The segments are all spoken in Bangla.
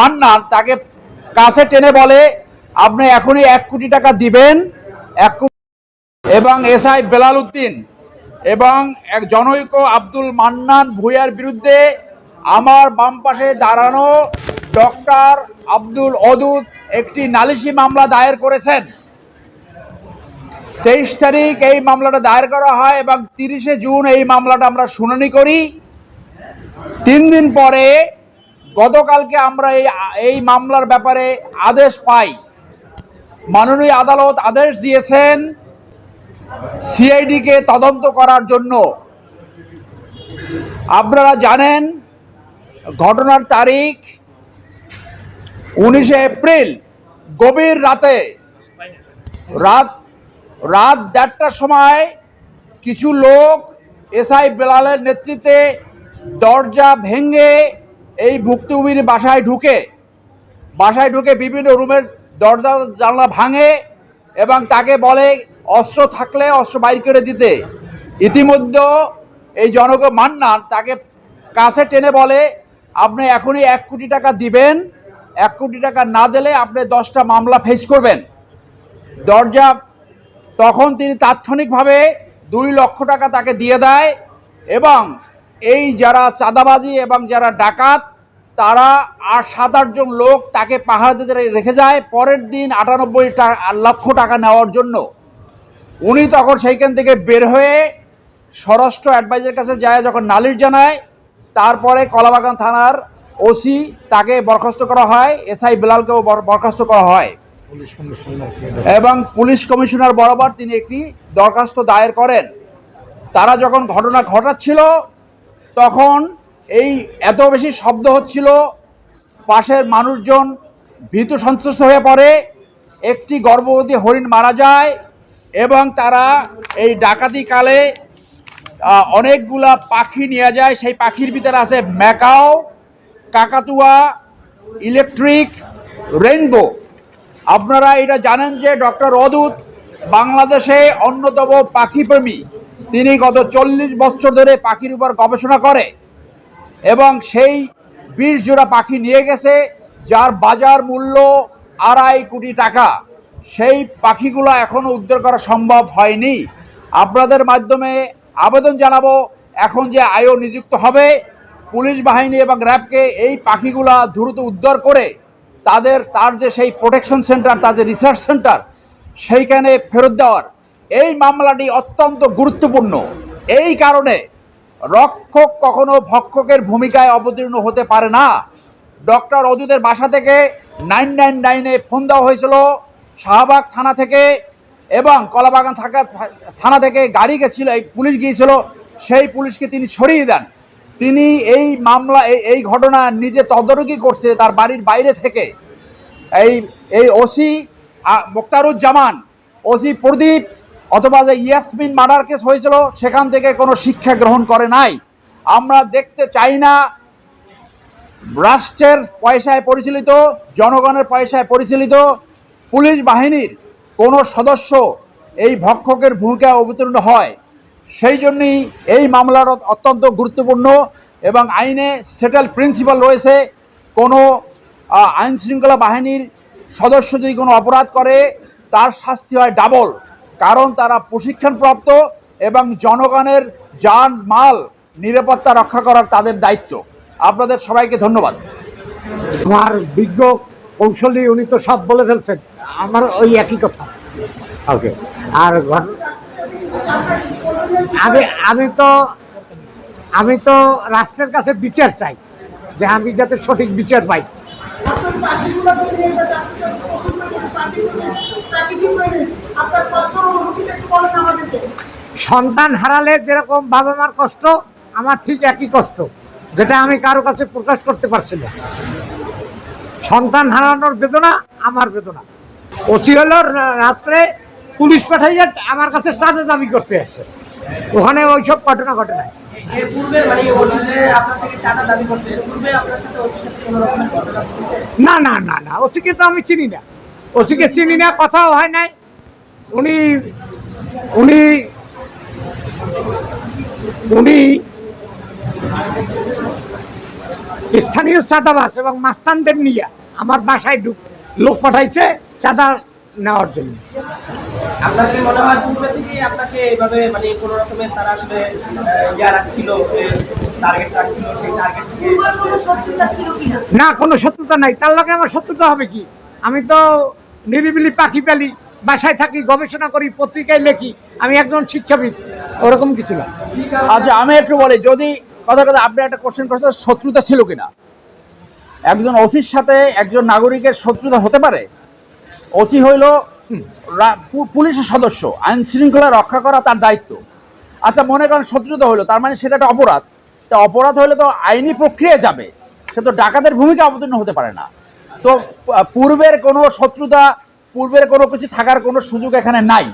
মান্নান তাকে কাছে টেনে বলে, আপনি এখনই এক কোটি টাকা দিবেন। এক কোটি এবং এসআই বেলাল উদ্দিন এবং এক জনৈক আব্দুল মান্নান ভূঁইয়ার বিরুদ্ধে আমার বাম পাশে দাঁড়ানো ডক্টর আব্দুল অদুত একটি নালিশি মামলা দায়ের করেছেন। তেইশ তারিখ এই মামলাটা দায়ের করা হয় এবং তিরিশে জুন এই মামলাটা আমরা শুনানি করি। তিন দিন পরে গতকালকে আমরা এই এই মামলার ব্যাপারে আদেশ পাই। মাননীয় আদালত আদেশ দিয়েছেন সিআইডিকে তদন্ত করার জন্য। আপনারা জানেন, ঘটনার তারিখ উনিশে এপ্রিল, গভীর রাতে। রাত রাত দেড়টার সময় কিছু লোক এসআই বেলালের নেতৃত্বে দরজা ভেঙে এই ভুক্তভোগীর বাসায় ঢুকে বাসায় ঢুকে বিভিন্ন রুমের দরজা, জানলা ভাঙে এবং তাকে বলে অস্ত্র থাকলে অস্ত্র বাইর করে দিতে। ইতিমধ্যে এই জনক মান্নান তাকে কাছে টেনে বলে, আপনি এখনই এক কোটি টাকা দিবেন, এক কোটি টাকা না দিলে আপনি দশটা মামলা ফেস করবেন। দরজা তখন তিনি তাৎক্ষণিকভাবে দুই লক্ষ টাকা তাকে দিয়ে দেয় এবং এই যারা চাঁদাবাজি এবং যারা ডাকাত তারা আট সাত আটজন লোক তাকে পাহাড় দিতে রেখে যায়। পরের দিন আটানব্বই লক্ষ টাকা নেওয়ার জন্য। উনি তখন সেইখান থেকে বের হয়ে স্বরাষ্ট্র অ্যাডভাইজারের কাছে যায় যখন নালিশ জানায়। তারপরে কলাবাগান থানার ওসি তাকে বরখাস্ত করা হয় এসআই বেলালকেও বর- বরখাস্ত করা হয়। এবং পুলিশ কমিশনার বরাবর তিনি একটি দরখাস্ত দায়ের করেন। তারা যখন ঘটনা ঘটাচ্ছিল তখন এই এত বেশি শব্দ হচ্ছিল, পাশের মানুষজন ভীতু সন্ত্রস্ত হয়ে পড়ে, একটি গর্ভবতী হরিণ মারা যায় এবং তারা এই ডাকাতি কালে অনেকগুলা পাখি নিয়ে যায়, সেই পাখির ভিতরে আছে ম্যাকাও, কাকাতুয়া, ইলেকট্রিক, রেইনবো। আপনারা এটা জানেন যে ডক্টর অদূত বাংলাদেশে অন্যতম পাখিপ্রেমী। তিনি গত চল্লিশ বছর ধরে পাখির উপর গবেষণা করে এবং সেই বিশ জোড়া পাখি নিয়ে গেছে, যার বাজার মূল্য আড়াই কোটি টাকা। সেই পাখিগুলো এখনও উদ্ধার করা সম্ভব হয়নি। আপনাদের মাধ্যমে আবেদন জানাব, এখন যে আয়ো নিযুক্ত হবে, পুলিশ বাহিনী এবং র্যাবকে এই পাখিগুলা দ্রুত উদ্ধার করে তাদের, তার যে সেই প্রোটেকশন সেন্টার তার যে রিসার্চ সেন্টার সেইখানে ফেরত দেওয়ার এই মামলাটি অত্যন্ত গুরুত্বপূর্ণ। এই কারণে রক্ষক কখনো ভক্ষকের ভূমিকায় অবতীর্ণ হতে পারে না। ডক্টর অদূতের বাসা থেকে নাইন নাইন নাইনে ফোন দেওয়া হয়েছিল শাহবাগ থানা থেকে এবং কলাবাগান থাকা থানা থেকে গাড়ি গেছিল, এই পুলিশ গিয়েছিল, সেই পুলিশকে তিনি সরিয়ে দেন। তিনি এই মামলা, এই এই ঘটনা নিজে তদারকি করছে তার বাড়ির বাইরে থেকে। এই এই ওসি মোক্তারুজ্জামান, ওসি প্রদীপ অথবা যে ইয়াসমিন মার্ডার কেস হয়েছিল, সেখান থেকে কোনো শিক্ষা গ্রহণ করে নাই। আমরা দেখতে চাই না, রাষ্ট্রের পয়সায় পরিচালিত, জনগণের পয়সায় পরিচালিত পুলিশ বাহিনীর কোনো সদস্য এই ভক্ষকের ভূমিকায় অবতীর্ণ হয়। সেই জন্যই এই মামলার অত্যন্ত গুরুত্বপূর্ণ এবং আইনে সেটেল প্রিন্সিপাল রয়েছে। কোনো আইনশৃঙ্খলা বাহিনীর সদস্য যদি কোনো অপরাধ করে, তার শাস্তি হয় ডাবল। কারণ তারা প্রশিক্ষণপ্রাপ্ত এবং জনগণের যান মাল নিরাপত্তা রক্ষা করার তাদের দায়িত্ব। আপনাদের সবাইকে ধন্যবাদ। আমার বিজ্ঞ কৌশলী উনি তো সব বলে ফেলছেন। আমার ওই একই কথা। ওকে। আর আমি আমি তো আমি তো রাষ্ট্রের কাছে বিচার চাই যে আমি যাতে সঠিক বিচার পাই। সন্তান হারালে যেরকম বাবা মার কষ্ট আমার ঠিক একই কষ্ট যেটা আমি কারও কাছে প্রকাশ করতে পারছি না। সন্তান হারানোর বেদনা আমার বেদনা। ওসি হলো রাত্রে পুলিশ পাঠাইয়া আমার কাছে চাঁদা দাবি করতে আসছে ওখানে ওইসব ঘটনা ঘটে নাই। মানে? না না না না ওসিকে তো আমি চিনি না। ওসিকে চিনি না কথাও হয় নাই। উনি উনি উনি স্থানীয় চাঁদাবাস এবং মাস্তানদের নিয়ে আমার বাসায় ঢুক লোক পাঠাইছে চাঁদা নেওয়ার জন্য। মনে হয় পূর্বে থেকেই আপনাকে এইভাবে মানে কোনো রকমের তারা আসলে আহ, ইয়া রাখছিল টার্গেট রাখছিল সেই টার্গেট থেকে শত্রুতা ছিল কিনা? না কোনো শত্রুতা নাই। তার লগে আমার শত্রুতা হবে কি? আমি তো নিরিবিলি পাখি পেলি। বাসায় থাকি গবেষণা করি পত্রিকায় লেখি আমি একজন শিক্ষাবিদ ওরকম কিছু না। আচ্ছা আমি একটু বলি যদি কথা কথা আপনি একটা কোশ্চেন করছেন শত্রুতা ছিল কিনা? একজন ওসির সাথে একজন নাগরিকের শত্রুতা হতে পারে? ওসি হইল পুলিশের সদস্য আইন শৃঙ্খলা রক্ষা করা তার দায়িত্ব। আচ্ছা মনে করেন শত্রুতা হলো তার মানে সেটা একটা অপরাধ। তা অপরাধ হলে তো আইনি প্রক্রিয়া যাবে সে তো ডাকাতের ভূমিকা অবতীর্ণ হতে পারে না। তো পূর্বের কোনো শত্রুতা পূর্বের কোনো কিছু থাকার কোনো সুযোগ এখানে নাই।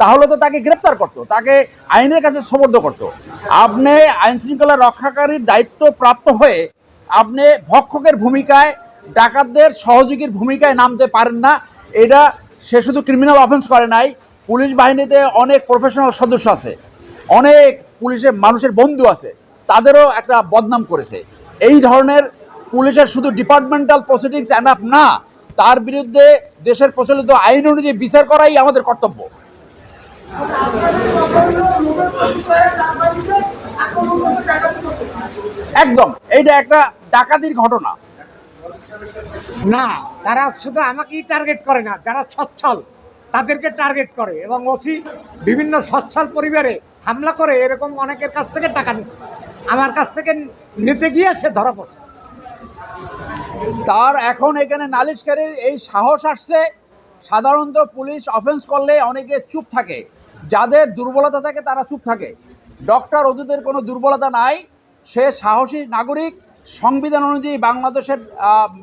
তাহলে তো তাকে গ্রেপ্তার করতো, তাকে আইনের কাছে সমর্থ করতো। আপনি আইন শৃঙ্খলা রক্ষাকারীর দায়িত্ব প্রাপ্ত হয়ে আপনি ভক্ষকের ভূমিকায়, ডাকাতদের সহযোগীর ভূমিকায় নামতে পারেন না। এটা সে শুধু ক্রিমিনাল অফেন্স করে নাই, পুলিশ বাহিনীতে অনেক প্রফেশনাল সদস্য আছে, অনেক পুলিশের মানুষের বন্ধু আছে, তাদেরও একটা বদনাম করেছে। এই ধরনের পুলিশের শুধু ডিপার্টমেন্টাল প্রসিডিংস অ্যানাফ না তার বিরুদ্ধে দেশের প্রচলিত আইন অনুযায়ী বিচার করাই আমাদের কর্তব্য। একদম, এইটা একটা ডাকাতির ঘটনা। না, তারা শুধু আমাকেই টার্গেট করে না, যারা সচ্ছল, তাদেরকে টার্গেট করে এবং ওসি বিভিন্ন সচ্ছল পরিবারে হামলা করে এরকম অনেকের কাছ থেকে টাকা নিচ্ছে। আমার কাছ থেকে নিতে গিয়ে সে ধরা পড়ছে। তার এখন এখানে নালিশকারীর এই সাহস আসছে। সাধারণত পুলিশ অফেন্স করলে অনেকে চুপ থাকে। যাদের দুর্বলতা থাকে তারা চুপ থাকে। ডক্টর অদুদের কোনো দুর্বলতা নাই। সে সাহসী নাগরিক। সংবিধান অনুযায়ী বাংলাদেশের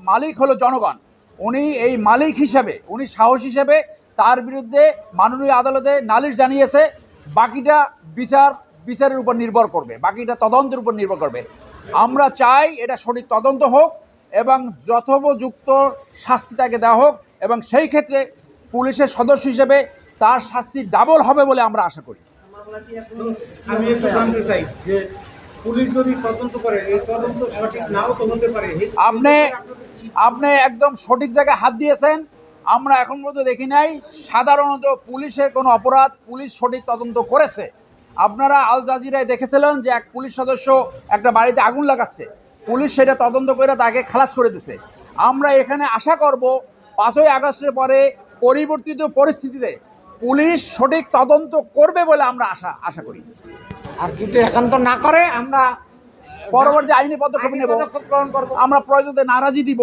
মালিক হলো জনগণ। উনি এই মালিক হিসেবে, উনি সাহস হিসেবে তার বিরুদ্ধে মাননীয় আদালতে নালিশ জানিয়েছে। বাকিটা বিচার, বিচারের উপর নির্ভর করবে। বাকিটা তদন্তের উপর নির্ভর করবে। আমরা চাই এটা সঠিক তদন্ত হোক। এবং যথোপযুক্ত শাস্তি তাকে দেওয়া হোক এবং সেই ক্ষেত্রে পুলিশের সদস্য হিসেবে তার শাস্তি ডাবল হবে বলে আমরা আশা করি। আমি একটু জানতে চাই যে পুলিশ যদি তদন্ত করে এই তদন্ত সঠিক নাও তো হতে পারে আপনি আপনি একদম সঠিক জায়গায় হাত দিয়েছেন। আমরা এখন পর্যন্ত দেখি নাই। সাধারণত পুলিশের কোনো অপরাধ পুলিশ সঠিক তদন্ত করেছে। আপনারা আল জাজিরায় দেখেছিলেন যে এক পুলিশ সদস্য একটা বাড়িতে আগুন লাগাচ্ছে। পুলিশ সেটা তদন্ত করে তাকে খালাস করে দিছে। আমরা এখানে আশা করব পাঁচই আগস্টের পরে পরিবর্তিত পরিস্থিতিতে পুলিশ সঠিক তদন্ত করবে বলে আমরা আশা আশা করি। আর যদি একান্ত না করে আমরা পরবর্তী আইনি পদক্ষেপ নেব। করব। আমরা প্রয়োজনে নারাজি দিব।